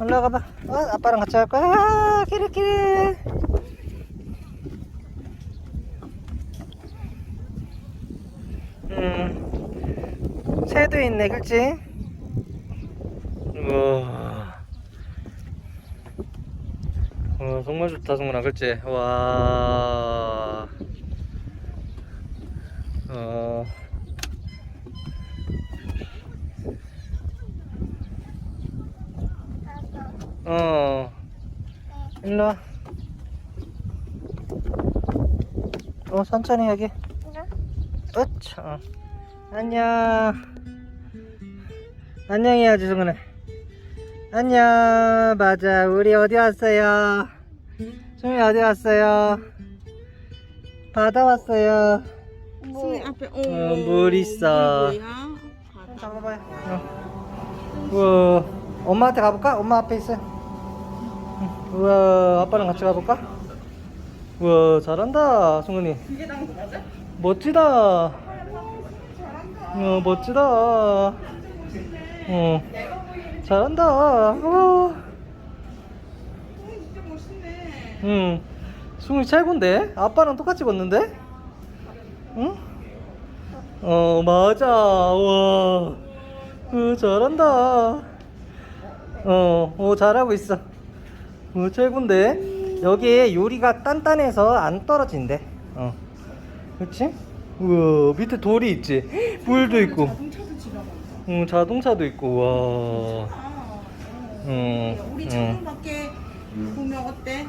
올라가 봐. 어, 아빠랑 같이 할 거야. 아, 키리키리. 음, 새도 있네, 그렇지? 우와. 어, 정말 좋다, 정말, 그렇지? 와. 어. 어. 일로 와. 어, 천천히 여기. 어차. 어. 안녕. 안녕해야지, 승은아. 안녕. 맞아. 우리 어디 왔어요? 승이 어디 왔어요? 바다 왔어요. 승희 앞에 어, 어, 물 있어. 잡아봐요. 어. 우와. 엄마한테 가볼까? 엄마 앞에 있어요. 응. 우와, 아빠랑 같이 가볼까? 우와, 잘한다, 승은이. 그게 난 뭐지? 멋지다. 어, 멋지다. 어, 잘한다. 우와. 진짜 멋있네. 응. 승훈이 최고인데? 아빠랑 똑같이 걷는데? 응? 어, 맞아. 와. 어, 잘한다. 어, 어, 잘하고 있어. 어, 최고인데? 여기에 요리가 단단해서 안 떨어진대. 어. 그치? 우와, 밑에 돌이 있지? 물도 있고. 자동차도 지나간다. 어, 자동차도 있고, 와. 아, 어. 응, 우리 응. 창문 밖에 보면 어때?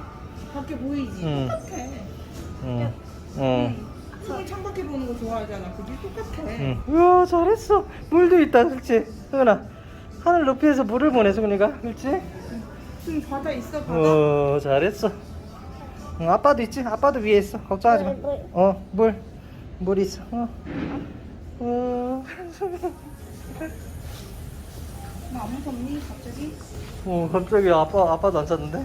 밖에 보이지? 응. 똑같아. 응, 응. 승희 창 밖에 보는 거 좋아하잖아. 그게 똑같아. 응. 우와 잘했어 물도 있다 그렇지 승은아 하늘 높이에서 물을 보내 승은이가 그렇지 승희 바다 있어 바다. 우와 잘했어 응, 아빠도 있지 아빠도 위에 있어 걱정하지 마어물 물 있어 어. 어. 나안 무섭니 갑자기? 어 갑자기 아빠 아빠도 안 잤는데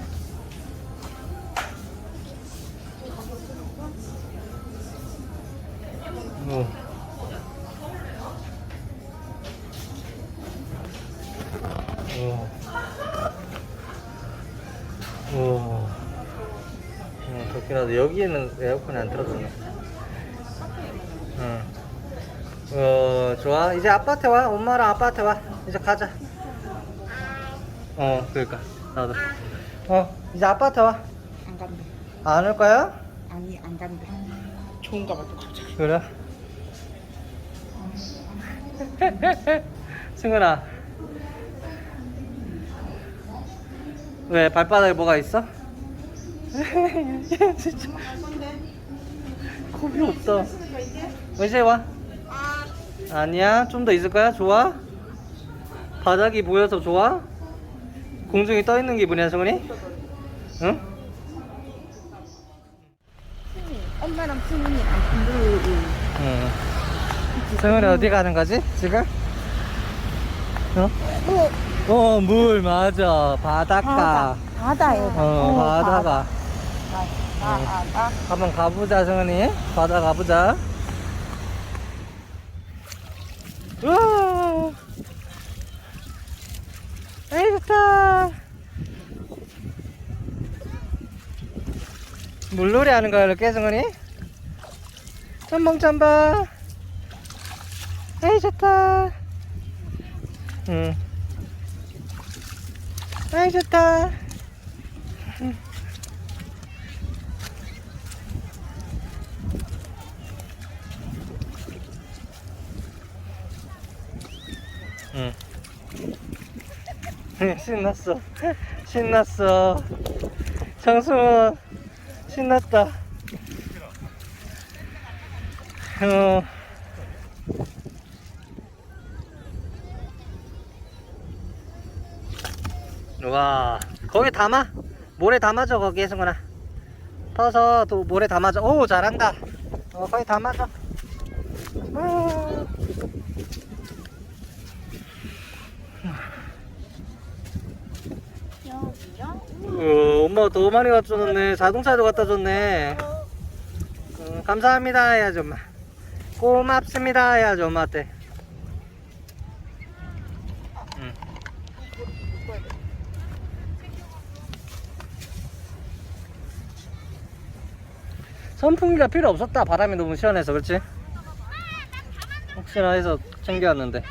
어. 어. 어, 좋긴 하다. 여기에는 에어컨이 안. 응. 어, 좋아. 이제 아빠한테 와. 엄마랑 아빠한테 와. 이제 가자. 어, 그러니까. 나도. 어, 이제 아빠한테 와. 안 간대. 안 올 거야? 아니 안 간대. 좋은가 봐 또 갑자기. 그래? 승은아. 왜 발바닥에 뭐가 있어? 진짜 갈 건데. 겁이 없다. 이제. 와. 아 아니야, 좀 더 있을 거야. 좋아? 바닥이 보여서 좋아? 공중에 떠 있는 기분이야, 승은이? 응? 엄마랑 승훈이랑 물. 응. 승은이 어디 가는 거지? 지금? 어? 어, 물 맞아. 바닷가. 바다에. 어, 바다가. 아, 아, 한번 가보자, 승은이. 바다 가보자. 우와! 에이, 좋다. 물놀이 하는 거야, 이렇게, 승은이? 짬뽕짬뽕. 에이, 좋다. 응. 에이, 좋다. 신났어. 신났어. 정승원 신났다. 어. 와, 거기 담아. 모래 담아줘 거기에 승원아. 퍼서 또 모래 담아줘. 오 잘한다. 어 거기 담아줘. 어, 엄마가 더 많이 갖다 줬네. 자동차도 갖다 줬네. 음, 감사합니다, 해야지 엄마. 고맙습니다, 해야지 엄마한테. 선풍기가 필요 없었다. 바람이 너무 시원해서 그렇지? 혹시나 해서 챙겨왔는데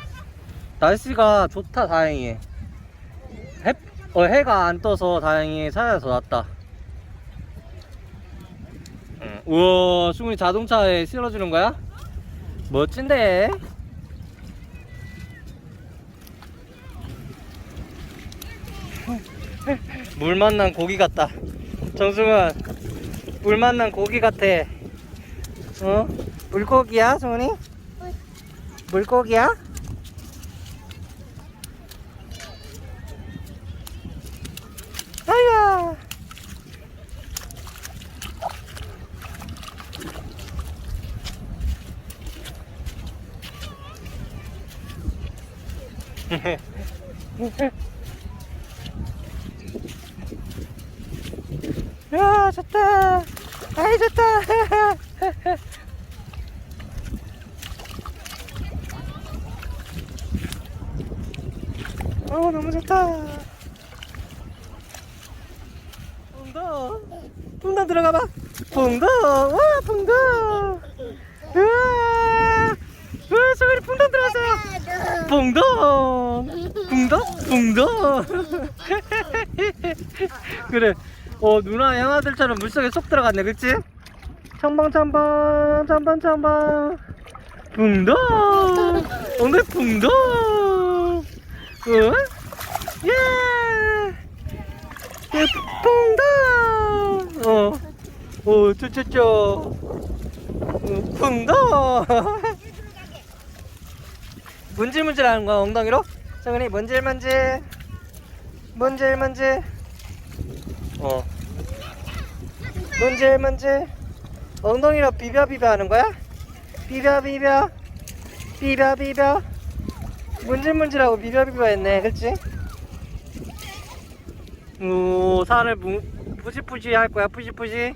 날씨가 좋다 다행히 어, 해가 안 떠서 다행히 찾아서 낫다 응. 우와 승훈이 자동차에 실어주는 거야? 멋진데 물 만난 고기 같다 정승은 물 만난 고기 같아 어? 물고기야 승훈이? 물고기야? 야 좋다. 아이 좋다. 어 너무 좋다. 붕더 붕더 들어가봐. 붕더 와 붕더 우와 우와 저기 붕더 들어갔어요. 붕더 붕더 붕더 그래 어 누나 형아들처럼 물속에 쏙 들어갔네 그치? 첨벙첨벙 첨벙첨벙 붕더 오늘 붕더 어? 예! 예, 붕더 어, 어, 쪼쪼쪼 어, 붕더 문질문질 하는 거야 엉덩이로? 정은이 문질문질. 문질문질 어 문질 문질 엉덩이로 비벼 비벼 하는 거야? 비벼 비벼 비벼 비벼 문질 문질하고 비벼 비벼 했네 그치? 오 살을 무, 푸시푸시 할 거야 푸시푸시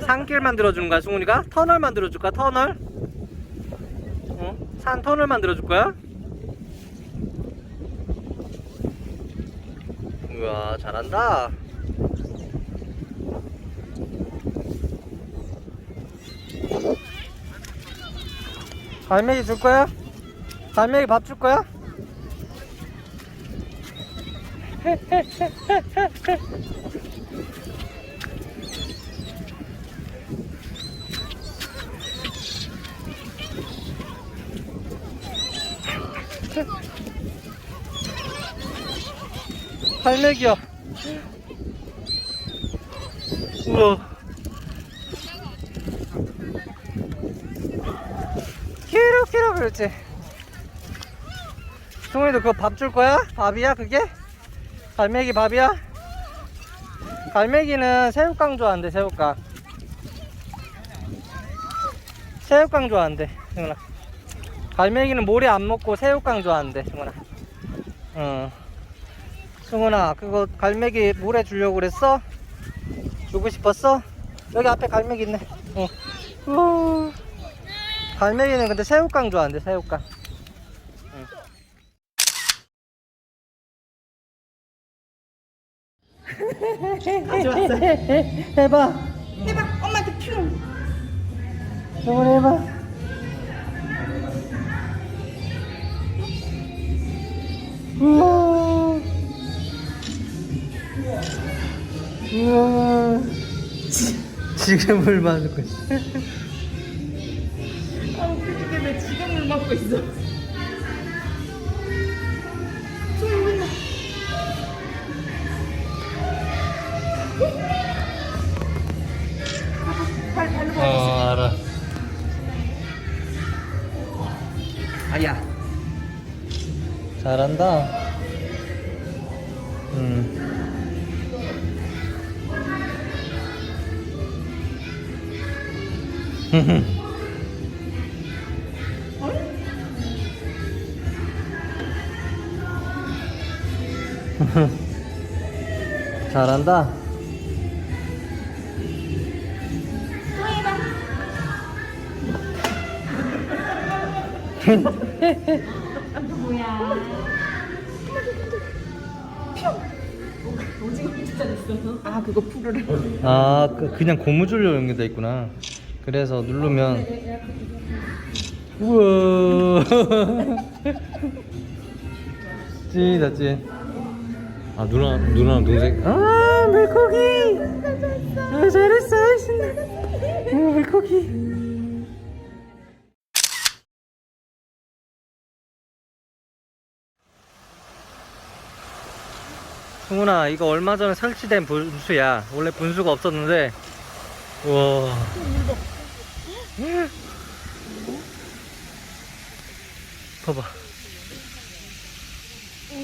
산길 만들어주는 거야 승훈이가? 터널 만들어줄 거야 터널? 어? 산 터널 만들어줄 거야? 우와 잘한다 갈매기 줄 거야? 갈매기 밥 줄 거야? 갈매기야. 우와. 키로 키로 그렇지. 승훈이도 그거 밥 줄 거야? 밥이야 그게? 갈매기 밥이야? 갈매기는 새우깡 좋아한대 새우깡. 새우깡 좋아한대 승훈아. 갈매기는 모래 안 먹고 새우깡 좋아한대 승훈아. 응. 승훈아 그거 갈매기 물에 주려고 그랬어? 주고 싶었어? 여기 앞에 갈매기 있네 어. 우와. 갈매기는 근데 새우깡 좋아한대 새우깡 응. 가져왔어. 해봐 해봐. 엄마한테 큐. 승훈 해봐 지금 물 맞고 있어 아 웃기게 왜 지금 물 먹고 있어. 손 올라. 발 발로 봐. 어 알아 아야 잘한다 음 잘한다 오징어. 아 그거 풀으래. 아, 그, 그냥 고무줄로 연결돼 있구나. 그래서 누르면 우와. 찐이다 찐. 아 누나 누나랑 동생. 아 물고기. 아 잘했어 신나. 어, 물고기. 승훈아 이거 얼마 전에 설치된 분수야 원래 분수가 없었는데 우와 봐봐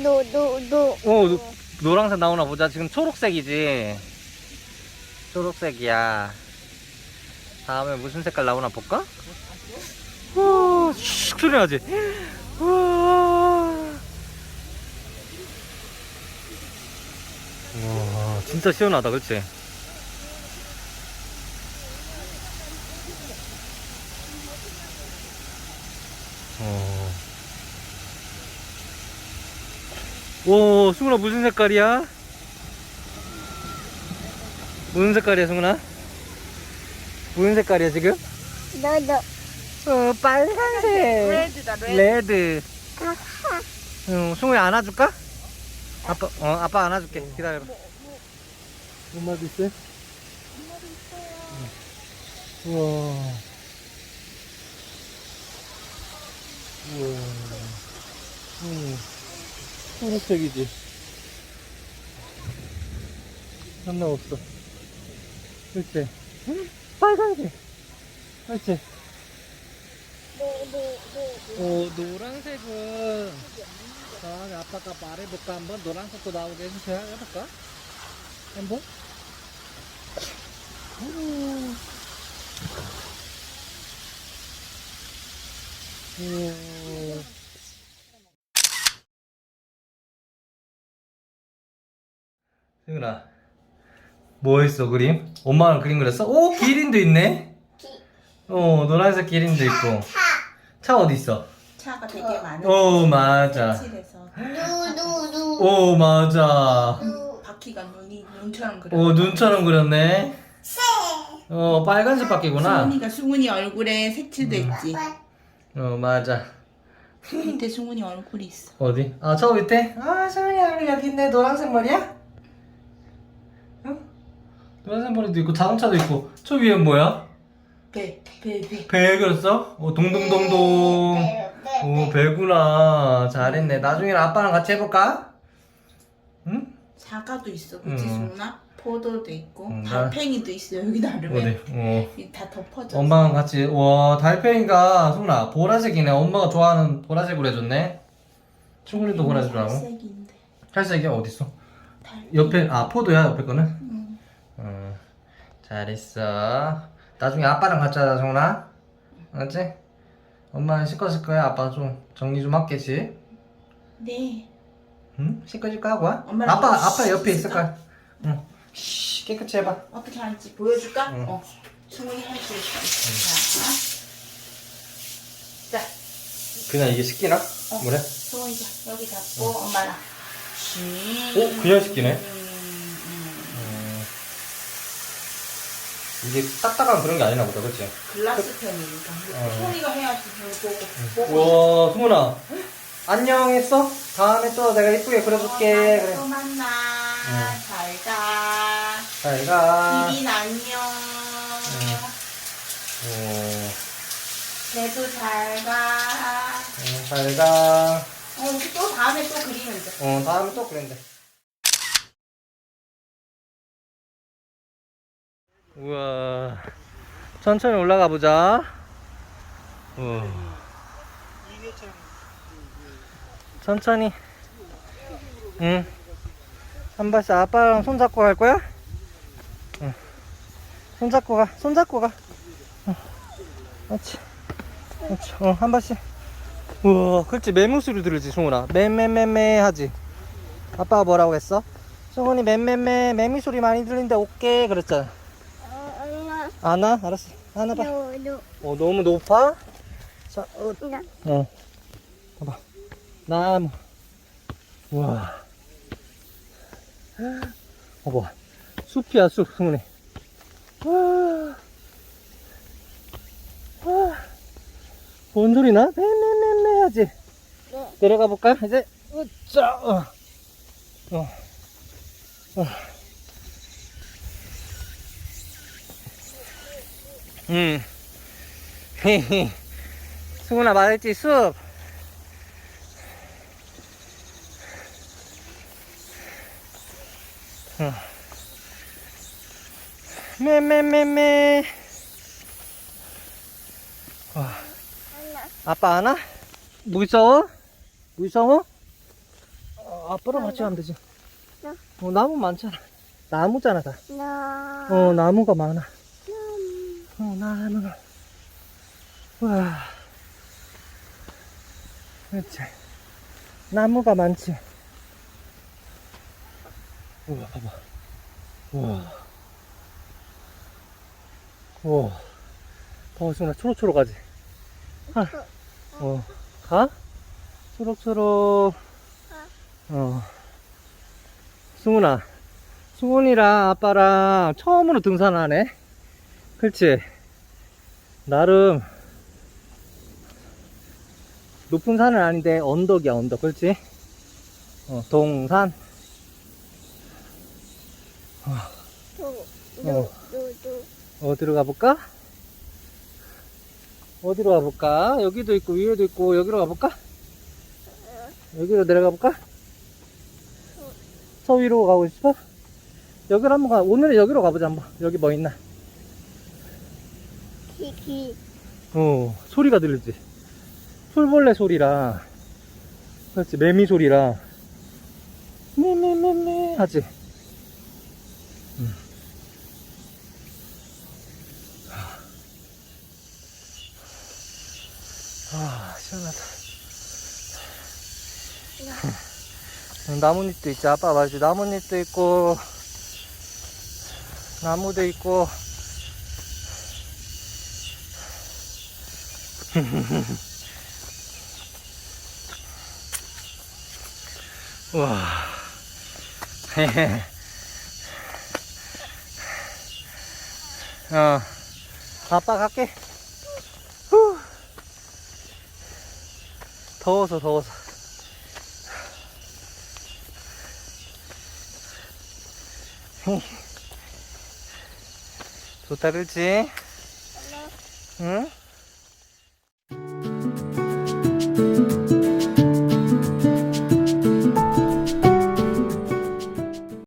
노 노노 어 노, 노란색 나오나 보자 지금 초록색이지 초록색이야 다음에 무슨 색깔 나오나 볼까? 우와 슉 소리 나지? 우와 우와 진짜 시원하다 그치? 어. 오, 승훈아 무슨 색깔이야? 무슨 색깔이야, 승훈아? 무슨 색깔이야, 지금? 노노 어, 빨간색. 레드다 레드. 응, 승훈이 안아줄까? 아빠, 어, 아빠 안아줄게. 기다려봐. 엄마도 있어? 우와. 우와. 응. 초록색이지. 하나 없어. 그치? 응? 빨간색. 그치? 노노 노 어, 노란색은 저한테 아빠가 말해볼까 한번 노란색도 나오게 해주세요 해볼까? 한번? 음. 음. 승윤아 뭐 했어 그림? 엄마랑 그림 그렸어? 오 기린도 있네 어 노란색 기린도 있고 차 어디 있어? 차가 되게 많은. 오 맞아 오 맞아 바퀴가 눈이 눈처럼 그려. 오 눈처럼 그렸네 어 빨간색 바퀴구나 승훈이가 승훈이 얼굴에 색칠도 있지. 어 맞아 밑에 승훈이 얼굴이 있어. 어디? 아 저 밑에? 아 승훈이 얼굴 여기 있네 노란색 머리야? 응? 노란색 머리도 있고 자동차도 있고 저 위엔 뭐야? 배, 배, 배. 배 그렸어? 어 동동동동 오 배구나 잘했네 나중에 아빠랑 같이 해볼까? 응? 사과도 있어, 그치 음. 승훈아? 포도도 있고 음, 나- 달팽이도 있어 여기 나름에. 어디? 어 이다 덮어져. 엄마랑 같이 와 달팽이가 승훈아 보라색이네 엄마가 좋아하는 보라색으로 해줬네 충분히도 보라색이라고 색인데. 탈색이야 어딨어? 달팽이. 옆에 아 포도야 옆에 거는? 응. 어 잘했어 나중에 아빠랑 같이 하자 성훈아 알았지? 엄마는 씻어줄 거야 아빠 좀 정리 좀 할게지 네. 응? 씻어줄 거야 고야? 엄마랑 아빠 같이 아빠 옆에 있을 씻을까? 거야 응 쉬, 깨끗이 해봐 어떻게 하는지 보여줄까? 응. 어. 승훈이 할수 있어. 자. 자. 그냥 이게 씻기나? 어. 뭐래? 승훈이가 여기 잡고 엄마랑. 쥐. 오, 그냥 씻기네. 음, 음. 음, 이게 딱딱한 그런 게 아니나 보다 그치? 글라스 펜이니까. 어. 승훈이가 해야지. 보고. 보고. 우와 승훈아 안녕했어? 다음에 또 내가 이쁘게 그려줄게 또 그래 만나. 응. 잘 가. 잘가. 기린 안녕. 오, 걔도 잘 가. 응, 잘 가. 어, 우리 또 다음에 또 그리면 돼. 어 다음에 또 그랬는데 우와. 천천히 올라가 보자. 우와 천천히. 응 한 발씩 아빠랑 손잡고 갈 거야? 응 손잡고 가 손잡고 가. 응. 그렇지. 그렇지. 어 한 발씩. 우와 그렇지. 매무 소리 들을지 승훈아. 매매매매 하지. 아빠가 뭐라고 했어? 승훈이 매매매 매미 소리 많이 들리는데 오케이 그랬잖아. 엄마 안아? 알았어. 안아봐. 노노 어 너무 높아? 자, 어, 나. 어. 봐봐. 나무. 우와. 봐봐. 숲이야, 숲, 승훈이. 뭔 소리 나? 네네네네 하지? 네. 내려가 볼까? 이제, 으짜, 어. 어. 어. 음. 헤헤. 승훈아 말했지, 숲. 어. 메메메메. 와. 아빠 안와? 무서워? 무서워? 어, 아빠랑 같이 가면 되지. 나. 어, 나무 많잖아. 나무잖아, 다. 나. 어, 나무가 많아. 음. 어, 나무. 와. 그렇지. 나무가 많지. 우와, 봐봐. 우와. 우와. 더워서 나 초록초록하지? 아, 어. 가? 초록초록. 어. 승훈아. 승훈이랑 아빠랑 처음으로 등산하네? 그렇지? 나름 높은 산은 아닌데 언덕이야 언덕 그렇지? 어, 동산 도. 어. 어디로 가볼까? 어디로 가볼까? 여기도 있고 위에도 있고 여기로 가볼까? 여기로 내려가 볼까? 저 위로 가고 싶어? 여기로 한번 가 오늘은 여기로 가보자 한번 여기 뭐 있나? 기기. 어 소리가 들리지? 풀벌레 소리랑 그렇지 매미 소리랑 메메메메 하지? 시원하다 나뭇잎도 있지. 아빠 말지. 나뭇잎도 있고 나무도 있고. 우와. 어. 아빠 갈게 더워서 더워서 좋다 그렇지? 응?